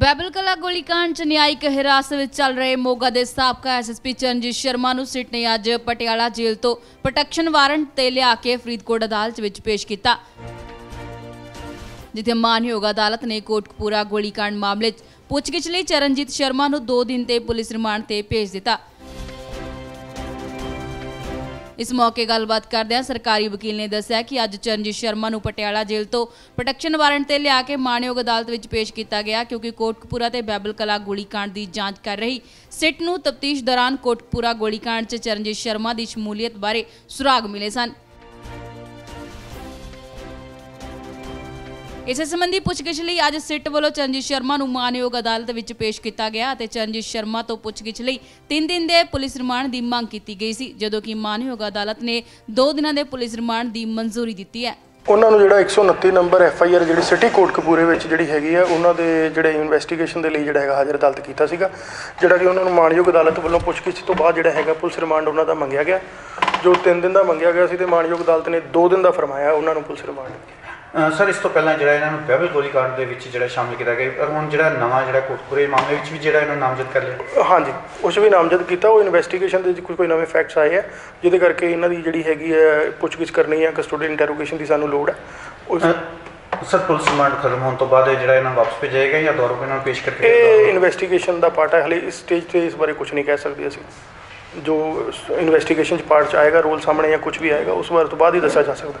ਬੈਬਲ ਕਲਾ ਗੋਲੀकांड ਚ ਨਿਆਇਕ ਹਿਰਾਸਤ ਵਿੱਚ ਚੱਲ ਰਹੇ ਮੋਗਾ ਦੇ ਸਾਬਕਾ ਐਸਐਸਪੀ ਚਰਨਜੀਤ ਸ਼ਰਮਾ ਨੂੰ ਸਿੱਟ ਨੇ ਅੱਜ ਪਟਿਆਲਾ ਜੇਲ੍ਹ ਤੋਂ ਪ੍ਰੋਟੈਕਸ਼ਨ ਵਾਰੰਟ ਤੇ ਲਿਆ ਕੇ ਫਰੀਦਕੋਟ ਅਦਾਲਤ ਵਿੱਚ ਪੇਸ਼ ਕੀਤਾ। ਜਿੱਥੇ ਮਾਨਯੋਗ ਅਦਾਲਤ ਨੇ ਕੋਟਕਪੂਰਾ ਗੋਲੀਕਾਂਡ ਮਾਮਲੇ 'ਚ ਪੁੱਛਗਿੱਛ ਲਈ ਚਰਨਜੀਤ ਸ਼ਰਮਾ ਨੂੰ 2 ਦਿਨ ਤੇ ਪੁਲਿਸ ਰਿਮਾਂਡ ਤੇ ਭੇਜ ਦਿੱਤਾ। ਇਸ ਮੌਕੇ ਗੱਲਬਾਤ ਕਰਦਿਆਂ ਸਰਕਾਰੀ ਵਕੀਲ ਨੇ ਦੱਸਿਆ ਕਿ ਅੱਜ ਚਰਨਜੀਤ ਸ਼ਰਮਾ ਨੂੰ ਪਟਿਆਲਾ ਜੇਲ੍ਹ ਤੋਂ ਪ੍ਰੋਟੈਕਸ਼ਨ ਵਾਰੰਟ ਤੇ ਲਿਆ ਕੇ ਮਾਣਯੋਗ ਅਦਾਲਤ ਵਿੱਚ ਪੇਸ਼ ਕੀਤਾ ਗਿਆ ਕਿਉਂਕਿ ਕੋਟਕਪੂਰਾ ਤੇ ਬੈਬਲ ਕਲਾ ਗੋਲੀकांड ਦੀ ਜਾਂਚ ਕਰ ਰਹੀ ਸਿੱਟ ਨੂੰ ਤਫਤੀਸ਼ ਦੌਰਾਨ ਕੋਟਕਪੂਰਾ ਗੋਲੀकांड 'ਚ ਚਰਨਜੀਤ ਸ਼ਰਮਾ ਦੀ ਸ਼ਮੂਲੀਅਤ ਬਾਰੇ ਸੁਰਾਗ ਮਿਲੇ ਸਨ। ਇਸੇ ਸੰਬੰਧੀ ਪੁੱਛਗਿੱਛ ਲਈ ਅੱਜ ਸਿੱਟ ਵੱਲੋਂ ਚਰਨਜੀਤ ਸ਼ਰਮਾ ਨੂੰ ਮਾਨਯੋਗ ਅਦਾਲਤ ਵਿੱਚ ਪੇਸ਼ ਕੀਤਾ ਗਿਆ ਅਤੇ ਚਰਨਜੀਤ ਸ਼ਰਮਾ ਤੋਂ ਪੁੱਛਗਿੱਛ ਲਈ 3 ਦਿਨ ਦੇ ਪੁਲਿਸ ਰਿਮਾਂਡ ਦੀ ਮੰਗ ਕੀਤੀ ਗਈ ਸੀ, ਜਦੋਂ ਕਿ ਮਾਨਯੋਗ ਅਦਾਲਤ ਨੇ 2 ਦਿਨਾਂ ਦੇ ਪੁਲਿਸ ਰਿਮਾਂਡ ਦੀ ਮਨਜ਼ੂਰੀ ਦਿੱਤੀ ਹੈ। ਉਹਨਾਂ ਨੂੰ ਜਿਹੜਾ 129 ਨੰਬਰ ਐਫ ਆਈ ਆਰ ਜਿਹੜੀ ਸਿਟੀ ਕੋਰਟ ਕਪੂਰੇ ਵਿੱਚ ਜਿਹੜੀ ਹੈਗੀ ਆ, ਉਹਨਾਂ ਦੇ ਜਿਹੜੇ ਇਨਵੈਸਟੀਗੇਸ਼ਨ ਦੇ ਲਈ ਜਿਹੜਾ ਹੈਗਾ ਹਾਜ਼ਰ ਅਦਾਲਤ ਕੀਤਾ ਸੀਗਾ, ਜਿਹੜਾ ਕਿ ਉਹਨਾਂ ਨੂੰ ਮਾਨਯੋਗ ਅਦਾਲਤ ਵੱਲੋਂ ਪੁੱਛਗਿੱਛ ਤੋਂ ਬਾਅਦ ਜਿਹੜਾ ਹੈਗਾ ਪੁਲਿਸ ਰਿਮਾਂਡ ਉਹਨਾਂ ਦਾ ਮੰਗਿਆ ਗਿਆ। ਜੋ 3 ਦਿਨ ਦਾ ਮੰਗਿਆ ਗਿਆ ਸੀ ਤੇ ਮਾਨਯੋਗ ਅਦਾਲਤ ਨੇ 2 ਦਿਨ ਦਾ ਫਰਮਾਇਆ, ਉਹਨਾਂ ਨੂੰ ਪੁਲਿਸ ਰਿਮਾਂਡ ਸਰ ਇਸ ਤੋਂ ਪਹਿਲਾਂ ਜਿਹੜਾ ਇਹਨਾਂ ਨੂੰ ਬੈਬਲ ਗੋਲੀकांड ਦੇ ਵਿੱਚ ਜਿਹੜਾ ਸ਼ਾਮਿਲ ਕੀਤਾ ਗਿਆ ਪਰ ਹੁਣ ਜਿਹੜਾ ਨਵਾਂ ਜਿਹੜਾ ਕੋਟਪੁਰੇ ਮਾਮਲੇ ਵਿੱਚ ਵੀ ਜਿਹੜਾ ਇਹਨਾਂ ਨੂੰ ਨਾਮਜ਼ਦ ਕਰ ਲਿਆ। ਹਾਂਜੀ ਉਸ ਵੀ ਨਾਮਜ਼ਦ ਕੀਤਾ ਉਹ ਇਨਵੈਸਟੀਗੇਸ਼ਨ ਦੇ ਵਿੱਚ ਕੋਈ ਕੋਈ ਨਵੇਂ ਫੈਕਟਸ ਆਏ ਆ ਜਿਹਦੇ ਕਰਕੇ ਇਹਨਾਂ ਦੀ ਜਿਹੜੀ ਹੈਗੀ ਹੈ ਪੁੱਛਗਿੱਛ ਕਰਨੀ ਹੈ ਕਸਟੋਡੀਅਲ ਇੰਟਰੋਗੇਸ਼ਨ ਦੀ ਸਾਨੂੰ ਲੋੜ ਹੈ। ਉਸ ਸਰ ਪੁਲਿਸ ਰਿਮਾਂਡ ਖਤਮ ਹੋਣ ਤੋਂ ਬਾਅਦ ਇਹ ਜਿਹੜਾ ਇਹਨਾਂ ਵਾਪਸ ਭੇਜਿਆ ਜਾਂ ਦੁਬਾਰਾ ਇਹਨਾਂ ਨੂੰ ਪੇਸ਼ ਕਰਕੇ ਇਹ ਇਨਵੈਸਟੀਗੇਸ਼ਨ ਦਾ ਪਾਰਟ ਹੈ ਹਲੇ ਇਸ ਸਟੇਜ ਤੇ ਇਸ ਬਾਰੇ ਕੁਝ ਨਹੀਂ ਕਹਿ ਸਕਦੇ ਅਸੀਂ। ਜੋ ਇਨਵੈਸਟੀਗੇਸ਼ਨ ਚ ਪਾਰਟ ਚ ਆਏਗਾ ਰੋਲ ਸਾਹਮਣੇ ਜਾਂ ਕੁਝ ਵੀ ਆਏਗਾ ਉਸ ਬਾਰੇ ਤੋਂ ਬਾਅਦ ਹੀ ਦੱਸਿਆ ਜਾ ਸਕਦਾ।